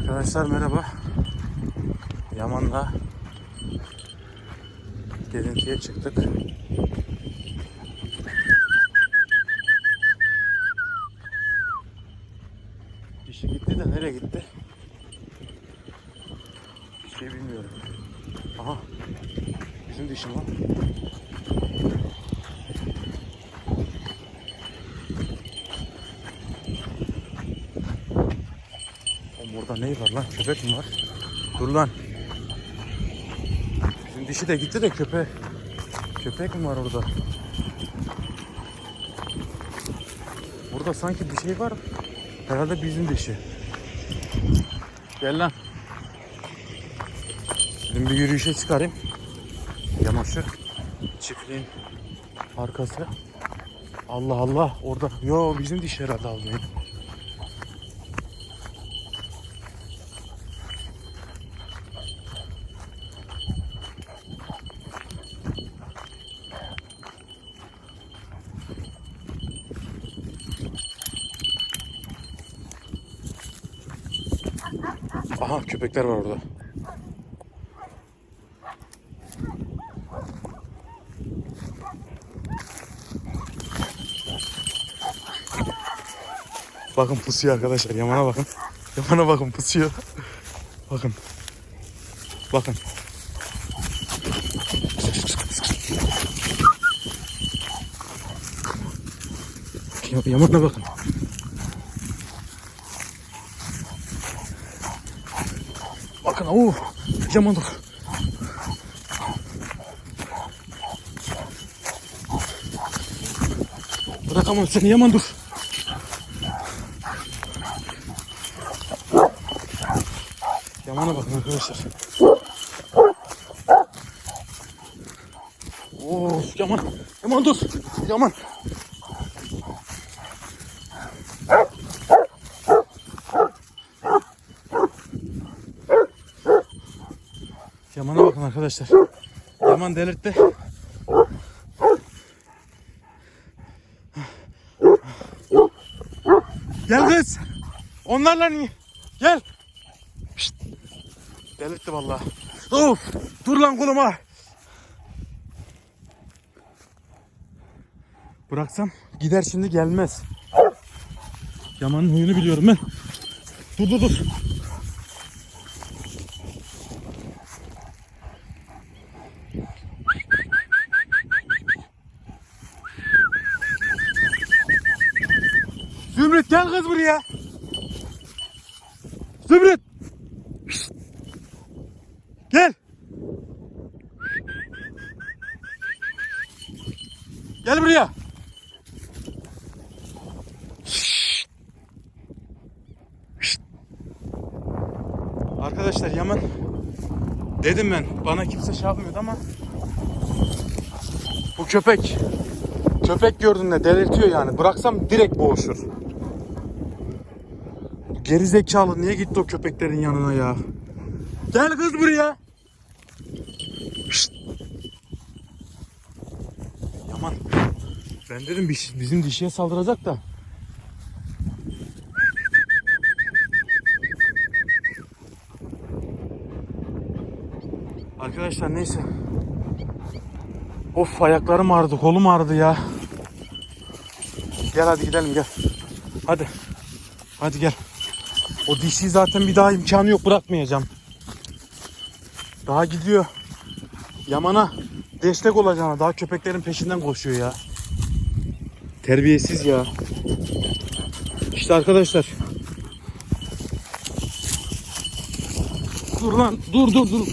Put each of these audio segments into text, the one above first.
Arkadaşlar merhaba. Yaman'la gezintiye çıktık. Dişi gitti de nereye gitti? Bir şey bilmiyorum. Aha. Bizim dişi lan. Burada ne var lan? Köpek mi var? Dur lan. Bizim dişi de gitti de köpek. Köpek mi var orada? Burada sanki bir şey var. Herhalde bizim dişi. Gel lan. Şimdi bir yürüyüşe çıkarayım. Yamaçlı. Çiftliğin arkası. Allah Allah orada. Yo bizim dişi herhalde abi. Aha köpekler var orada. Bakın pusuyor arkadaşlar. Yamana bakın. Yamana bakın pusuyor. bakın. Bakın. Ya- Yamana bakın. Bakın o yaman dur. Bırakamam seni yaman dur. Yamana bakın arkadaşlar. Of yaman. Yaman dur. Yaman. Yaman'a bakın arkadaşlar. Yaman delirtti. Gel kız. Onlarla niye? Gel. Şşt. Delirtti vallahi. Of. Dur lan koluma. Bıraksam gider şimdi gelmez. Yaman'ın huyunu biliyorum ben. Dur dur dur. Zümrüt gel kız buraya. Zümrüt. Gel. Gel buraya. Arkadaşlar Yaman dedim ben bana kimse şey yapmıyordu ama bu köpek köpek gördüğünde delirtiyor yani bıraksam direkt boğuşur. Geri zekalı niye gitti o köpeklerin yanına ya? Gel kız buraya. Şşt. Yaman. Ben dedim biz- bizim dişiye saldıracak da. Arkadaşlar neyse. Of ayaklarım ağrıdı, kolum ağrıdı ya. Gel hadi gidelim gel. Hadi. Hadi gel. O dişi zaten bir daha imkanı yok bırakmayacağım. Daha gidiyor. Yaman'a destek olacağına daha köpeklerin peşinden koşuyor ya. Terbiyesiz ya. İşte arkadaşlar. Dur lan dur dur dur.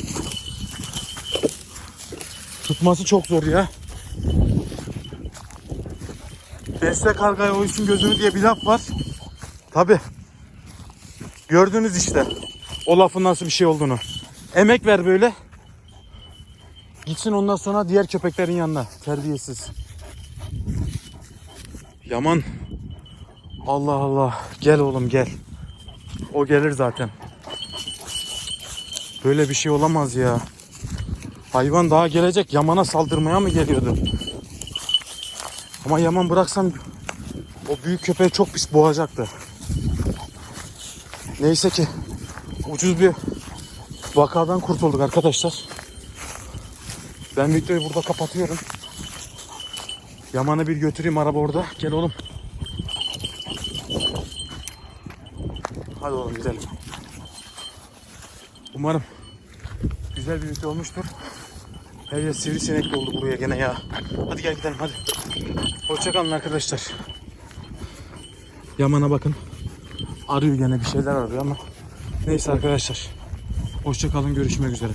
Tutması çok zor ya. Besle kargaya oysun gözünü diye bir laf var. Tabi. Gördünüz işte. O lafın nasıl bir şey olduğunu. Emek ver böyle. Gitsin ondan sonra diğer köpeklerin yanına. Terbiyesiz. Yaman. Allah Allah. Gel oğlum gel. O gelir zaten. Böyle bir şey olamaz ya. Hayvan daha gelecek. Yaman'a saldırmaya mı geliyordu? Ama Yaman bıraksam o büyük köpeği çok pis boğacaktı. Neyse ki ucuz bir vakadan kurtulduk arkadaşlar. Ben videoyu burada kapatıyorum. Yaman'ı bir götüreyim araba orada. Gel oğlum. Hadi oğlum gidelim. Umarım güzel bir video olmuştur. Her yer sivrisinek doldu buraya gene ya. Hadi gel gidelim hadi. Hoşçakalın arkadaşlar. Yaman'a bakın. Arıyor gene bir şeyler arıyor ama. Neyse arkadaşlar. Hoşçakalın görüşmek üzere.